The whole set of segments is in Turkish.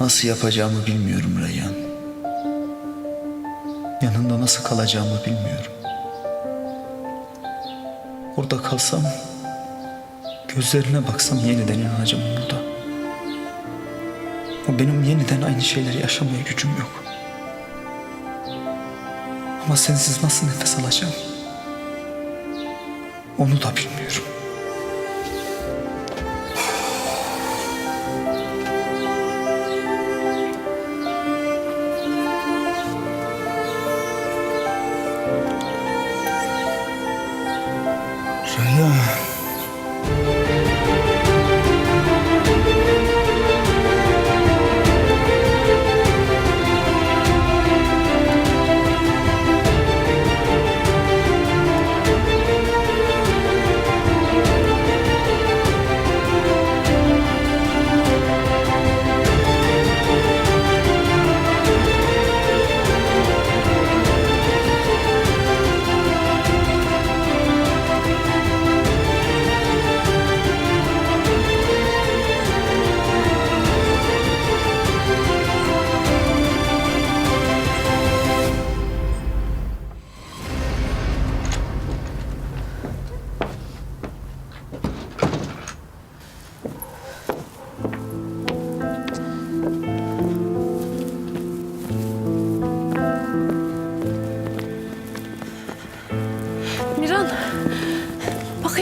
Nasıl yapacağımı bilmiyorum Reyhan. Yanında nasıl kalacağımı bilmiyorum. Orada kalsam, gözlerine baksam yeniden inanacağım burada. O benim yeniden aynı şeyleri yaşamaya gücüm yok. Ama sensiz nasıl nefes alacağım? Onu da bilmiyorum.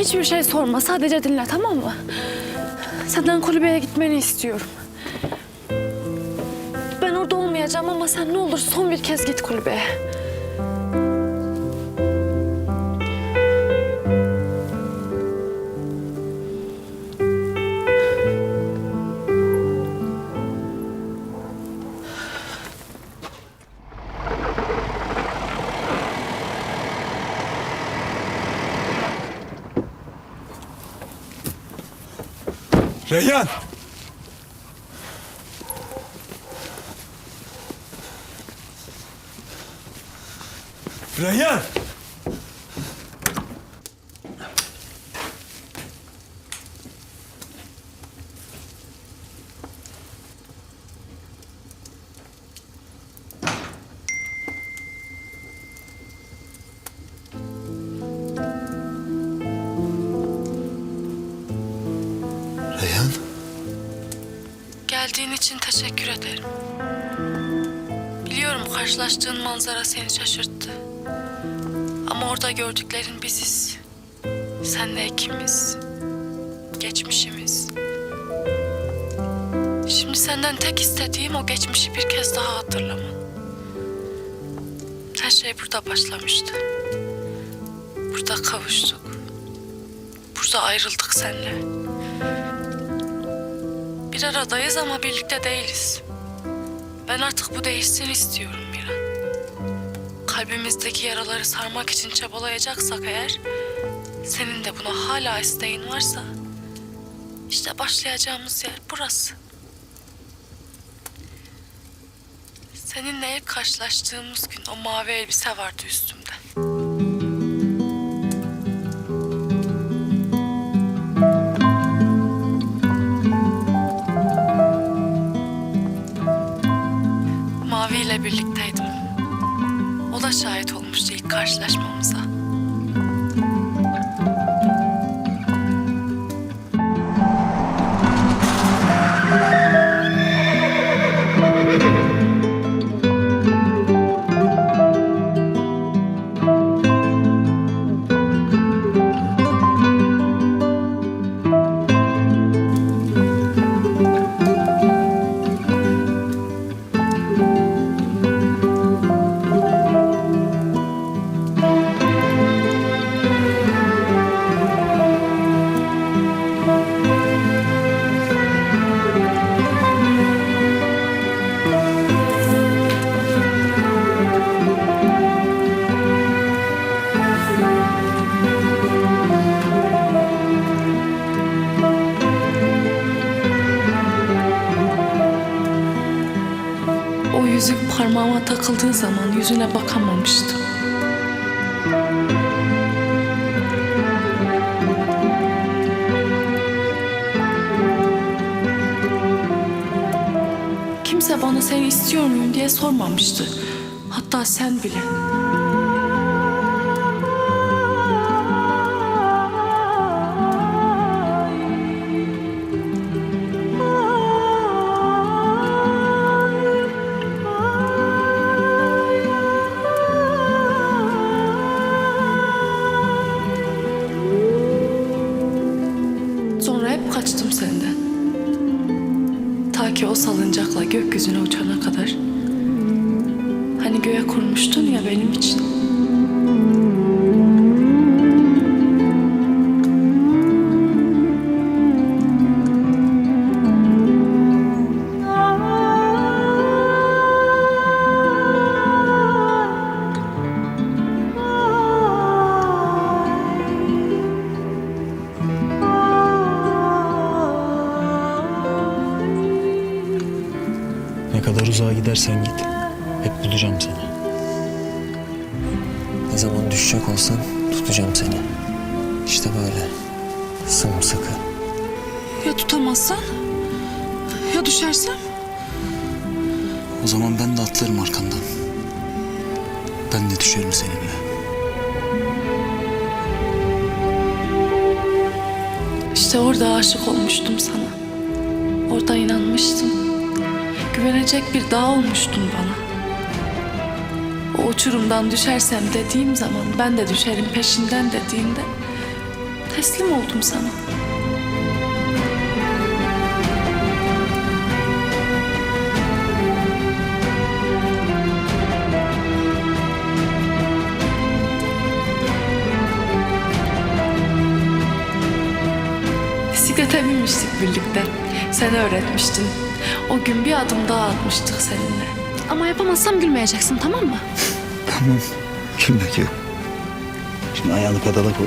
Hiçbir şey sorma. Sadece dinle tamam mı? Senden kulübeye gitmeni istiyorum. Ben orada olmayacağım ama sen ne olur son bir kez git kulübeye. Reyhan! Reyhan. Geldiğin için teşekkür ederim. Biliyorum karşılaştığın manzara seni şaşırttı. Ama orada gördüklerin biziz. Senle ikimiz. Geçmişimiz. Şimdi senden tek istediğim o geçmişi bir kez daha hatırlaman. Her şey burada başlamıştı. Burada kavuştuk. Burada ayrıldık seninle. Bir aradayız ama birlikte değiliz. Ben artık bu değişsin istiyorum Miran. Kalbimizdeki yaraları sarmak için çabalayacaksak eğer... ...senin de buna hala isteğin varsa... ...işte başlayacağımız yer burası. Seninle ilk karşılaştığımız gün o mavi elbise vardı üstümde. Birlikteydim. O da şahit olmuştu ilk karşılaşmamıza. Yüzük parmağıma takıldığı zaman yüzüne bakamamıştım. kimse bana seni istiyor muyum diye sormamıştı. Hatta sen bile. Uçana kadar. Hani göğe kurmuştun ya benim için. Kadar uzağa gidersen git. Hep bulacağım seni. Ne zaman düşecek olsan tutacağım seni. İşte böyle. Sımsıkı. Ya tutamazsan? Ya düşersem? O zaman ben de atlarım arkandan. Ben de düşerim seninle. İşte orada aşık olmuştum sana. Orada inanmıştım. Güvenecek bir dağ olmuştun bana. O uçurumdan düşersem dediğim zaman ben de düşerim peşinden dediğinde teslim oldum sana. Bisiklete binmiştik birlikte. Sen öğretmiştin. O gün bir adım daha atmıştık seninle. Ama yapamazsam gülmeyeceksin tamam mı? Tamam. Gülmek yok. Şimdi ayağını pedala koy.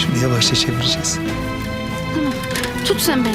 Şimdi yavaşça çevireceğiz. Tamam. Tut sen beni.